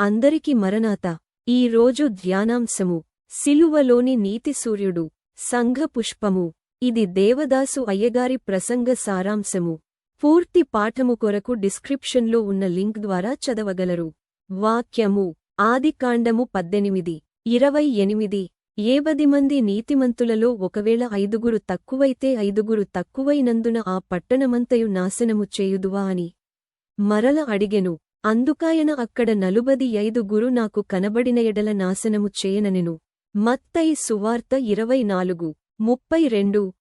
అందరికి మరణాత. ఈ రోజు ధ్యానాంశము. సిలువలోని నీతి సూర్యుడు. సంఘ పుష్పము. ఇది దేవదాసు అయ్యగారి ప్రసంగ సారాంశము. పూర్తి పాఠము కొరకు డిస్క్రిప్షన్లో ఉన్న లింక్ ద్వారా చదవగలరు. వాక్యము. ఆదికాండము పద్దెనిమిది ఇరవై ఎనిమిది. ఏబది మంది నీతిమంతులలో ఒకవేళ ఐదుగురు తక్కువైతే ఐదుగురు తక్కువైనందున ఆ పట్టణమంతయు నాశనము చేయుదువా అని. మరల అడిగెను. అందుకాయన అక్కడ నలుబది ఐదుగురు నాకు కనబడిన ఎడల నాశనము చేయననెను. మత్తయి సువార్త ఇరవై నాలుగు ముప్పై రెండు.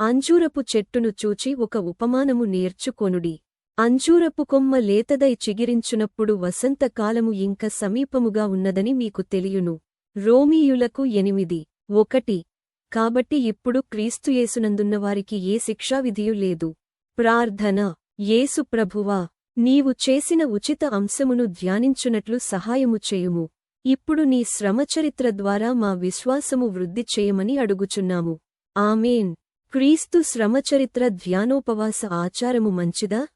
అంజూరపు చెట్టును చూచి ఒక ఉపమానము నేర్చుకొనుడి. అంజూరపు కొమ్మ లేతదై చిగిరించునప్పుడు వసంతకాలము ఇంక సమీపముగా ఉన్నదని మీకు తెలియును. రోమీయులకు ఎనిమిది ఒకటి. కాబట్టి ఇప్పుడు క్రీస్తుయేసునందున్నవారికి ఏ శిక్షావిధియు లేదు. ప్రార్థన యేసు ప్రభువా నీవు చేసిన ఉచిత అంశమును ధ్యానించునట్లు సహాయము చేయుము. ఇప్పుడు నీ శ్రమచరిత్ర ద్వారా మా విశ్వాసము వృద్ధి చేయమని అడుగుచున్నాము. ఆమెన్. క్రీస్తు శ్రమచరిత్ర ధ్యానోపవాస ఆచారము మంచిదా?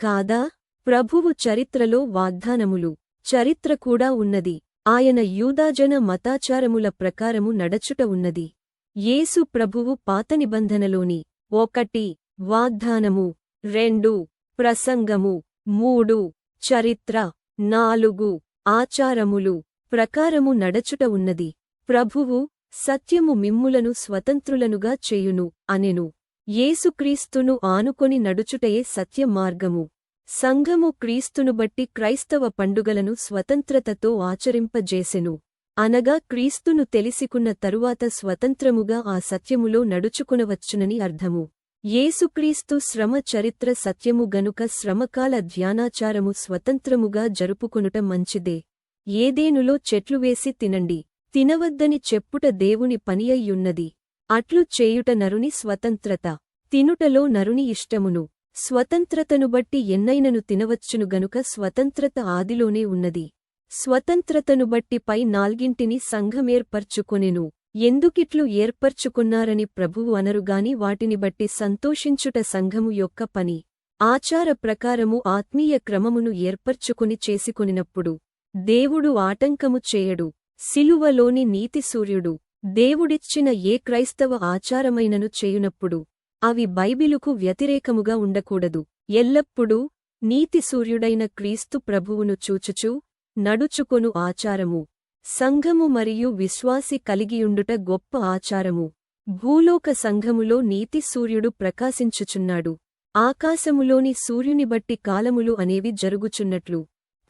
కాదా? ప్రభువు చరిత్రలో వాగ్దానములు. చరిత్ర కూడా ఉన్నది. ఆయన యూదాజన మతాచారముల ప్రకారము నడచుట ఉన్నది. యేసు ప్రభువు పాత నిబంధనలోని ఒకటి వాగ్దానము రెండు ప్రసంగము మూడు. చరిత్ర. నాలుగు. ఆచారములు. ప్రకారము నడచుట ఉన్నది. ప్రభువు సత్యము మిమ్ములను స్వతంత్రులనుగా చేయును అనెను. యేసుక్రీస్తును ఆనుకొని నడుచుటయే సత్యమార్గము సంఘము క్రీస్తును బట్టి క్రైస్తవ పండుగలను స్వతంత్రతతో ఆచరింపజేసెను. అనగా క్రీస్తును తెలిసికున్న తరువాత స్వతంత్రముగా ఆ సత్యములో నడుచుకునవచ్చునని అర్థము. యేసుక్రీస్తు శ్రమ చరిత్ర సత్యము గనుక శ్రమకాల ధ్యానాచారము స్వతంత్రముగా జరుపుకొనుట మంచిదే. ఏదేనులో చెట్లు వేసి తినండి. తినవద్దని చెప్పుట దేవుని పనియయ్యున్నది. అట్లు చేయుట నరుని స్వతంత్రత. తినుటలో నరుని ఇష్టమును. స్వతంత్రతను బట్టి ఎన్నైనను తినవచ్చును గనుక స్వతంత్రత ఆదిలోనే ఉన్నది. స్వతంత్రతను బట్టి పై నాల్గింటిని సంఘమేర్పర్చుకొనెను. ఎందుకిట్లు ఏర్పర్చుకున్నారని ప్రభువు అనరుగాని వాటిని బట్టి సంతోషించుట సంఘము యొక్క పని. ఆచార ప్రకారము ఆత్మీయ క్రమమును ఏర్పర్చుకుని చేసుకునినప్పుడు దేవుడు ఆటంకము చేయడు. సిలువలోని నీతి సూర్యుడు దేవుడిచ్చిన ఏ క్రైస్తవ ఆచారమైనను చేయునప్పుడు అవి బైబిలుకు వ్యతిరేకముగా ఉండకూడదు. ఎల్లప్పుడూ నీతి సూర్యుడైన క్రీస్తు ప్రభువును చూచుచూ నడుచుకొను ఆచారము. సంఘము మరియు విశ్వాసి కలిగియుండుట గొప్ప ఆచారము. భూలోక సంఘములో నీతి సూర్యుడు ప్రకాశించుచున్నాడు. ఆకాశములోని సూర్యుని బట్టి కాలములు అనేవి జరుగుచున్నట్లు.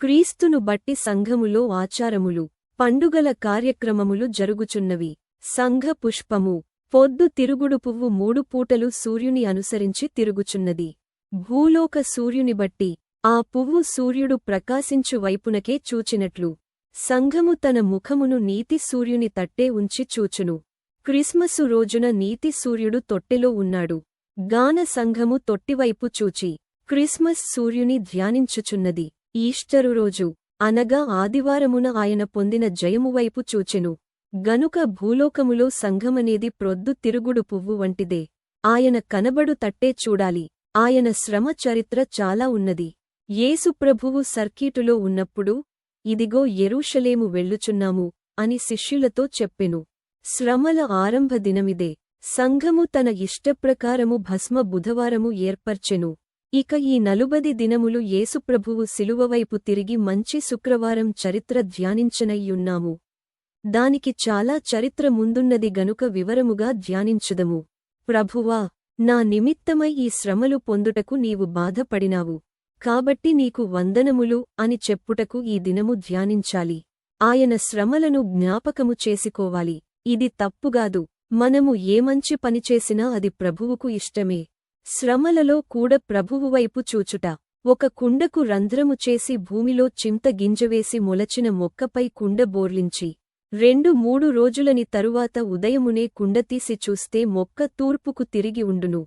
క్రీస్తును బట్టి సంఘములో ఆచారములు పండుగల కార్యక్రమములు జరుగుచున్నవి. సంఘ పుష్పము పొద్దు తిరుగుడు పువ్వు మూడు పూటలు సూర్యుని అనుసరించి తిరుగుచున్నది. భూలోక సూర్యుని బట్టి ఆ పువ్వు సూర్యుడు ప్రకాశించు వైపునకే చూచినట్లు. సంఘము తన ముఖమును నీతి సూర్యుని తట్టే ఉంచి చూచును. క్రిస్మసు రోజున నీతి సూర్యుడు తొట్టెలో ఉన్నాడు. గాన సంఘము తొట్టివైపు చూచి క్రిస్మస్ సూర్యుని ధ్యానించుచున్నది. ఈస్టరు రోజు అనగా ఆదివారమున ఆయన పొందిన జయమువైపు చూచెను. గనుక భూలోకములో సంఘమనేది ప్రొద్దు తిరుగుడు పువ్వు వంటిదే. ఆయన కనబడు తట్టే చూడాలి. ఆయన శ్రమ చరిత్ర చాలా ఉన్నది. యేసుప్రభువు సర్కీటులో ఉన్నప్పుడు ఇదిగో ఎరూషలేము వెళ్ళుచున్నాము అని శిష్యులతో చెప్పెను. శ్రమల ఆరంభ దినమిదే. సంఘము తన ఇష్టప్రకారము భస్మ బుధవారము ఏర్పర్చెను. ఇక ఈ నలుబది దినములు యేసుప్రభువు శిలువవైపు తిరిగి మంచి శుక్రవారం చరిత్ర ధ్యానించనయ్యున్నాము. దానికి చాలా చరిత్ర ముందున్నది గనుక వివరముగా ధ్యానించుదము. ప్రభువా నా నిమిత్తమై ఈ శ్రమలు పొందుటకు నీవు బాధపడినావు. కాబట్టి నీకు వందనములు అని చెప్పుటకు ఈ దినము ధ్యానించాలి. ఆయన శ్రమలను జ్ఞాపకము చేసుకోవాలి. ఇది తప్పుగాదు మనము ఏ మంచి పనిచేసినా అది ప్రభువుకు ఇష్టమే. శ్రమలలో కూడా ప్రభువువైపు చూచుట. ఒక కుండకు రంధ్రము చేసి భూమిలో చింత గింజవేసి మొలచిన మొక్కపై కుండ బోర్లించి రెండు మూడు రోజులని తరువాత ఉదయమునే కుండతీసి చూస్తే మొక్క తూర్పుకు తిరిగి ఉండును.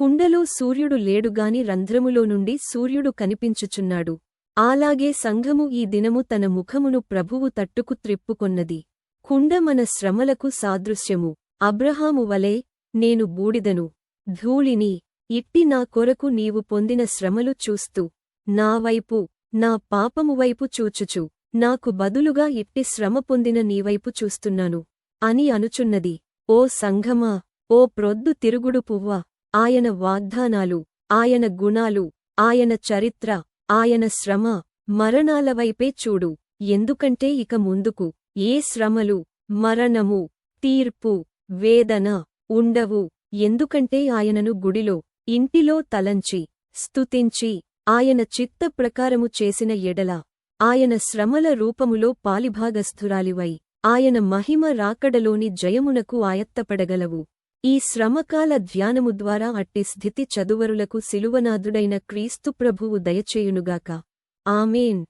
కుండలో సూర్యుడు లేడుగాని రంధ్రములో నుండి సూర్యుడు కనిపించుచున్నాడు. అలాగే సంఘము ఈ దినము తన ముఖమును ప్రభువు తట్టుకు త్రిప్పుకొన్నది. కుండ మన శ్రమలకు సాదృశ్యము. అబ్రహాము వలె నేను బూడిదను. ధూళిని ఇట్టి నా కొరకు నీవు పొందిన శ్రమలు చూస్తూ నా వైపు నా పాపము వైపు చూచుచు. నాకు బదులుగా ఇట్టి శ్రమ పొందిన నీవైపు చూస్తున్నాను. అని అనుచున్నది. ఓ సంఘమా ఓ ప్రొద్దు తిరుగుడు పువ్వా. ఆయన వాగ్దానాలు ఆయన గుణాలు ఆయన చరిత్ర ఆయన శ్రమ మరణాల వైపే చూడు. ఎందుకంటే ఇక ముందుకు ఏ శ్రమలు మరణము తీర్పు వేదన ఉండవు. ఎందుకంటే ఆయనను గుడిలో ఇంటిలో తలంచి స్తుతించి ఆయన చిత్త ప్రకారము చేసిన ఎడల ఆయన శ్రమల రూపములో పాలిభాగస్థురాలివై ఆయన మహిమ రాకడలోని జయమునకు ఆయత్తపడగలవు. ఈ శ్రమకాల ధ్యానము ద్వారా అట్టి స్థితి చదువరులకు సిలువనాథుడైన క్రీస్తు ప్రభువు దయచేయునుగాక. ఆమెన్.